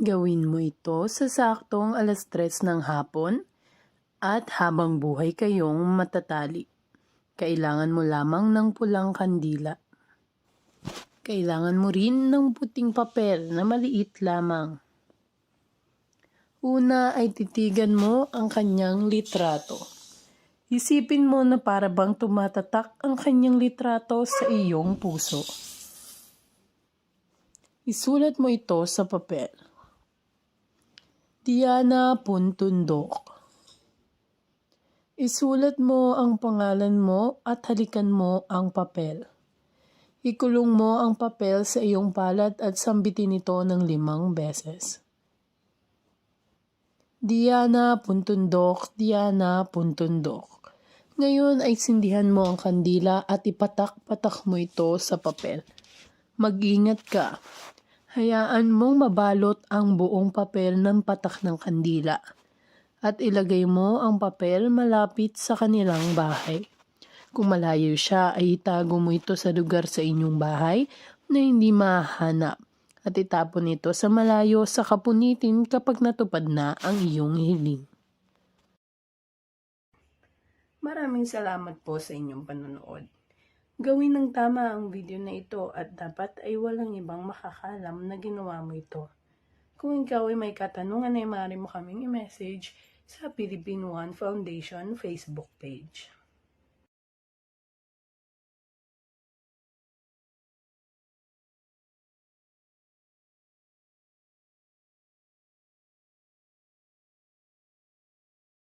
Gawin mo ito sa saktong alas tres ng hapon at habang buhay kayong matatali. Kailangan mo lamang ng pulang kandila. Kailangan mo rin ng puting papel na maliit lamang. Una ay titigan mo ang kanyang litrato. Isipin mo na para bang tumatatak ang kanyang litrato sa iyong puso. Isulat mo ito sa papel. Diana Puntundok Isulat mo ang pangalan mo at halikan mo ang papel. Ikulong mo ang papel sa iyong palad at sambitin ito ng limang beses. Diana Puntundok, Diana Puntundok. Ngayon ay sindihan mo ang kandila at ipatak-patak mo ito sa papel. Mag-ingat ka. Hayaan mong mabalot ang buong papel ng patak ng kandila at ilagay mo ang papel malapit sa kanilang bahay. Kung malayo siya ay itago mo ito sa lugar sa inyong bahay na hindi mahanap at itapon ito sa malayo sa kapunitin kapag natupad na ang iyong hiling. Maraming salamat po sa inyong panonood. Gawin ng tama ang video na ito at dapat ay walang ibang makakalam na ginawa mo ito. Kung ikaw ay may katanungan ay maaari mo kaming i-message sa Philippine One Foundation Facebook page.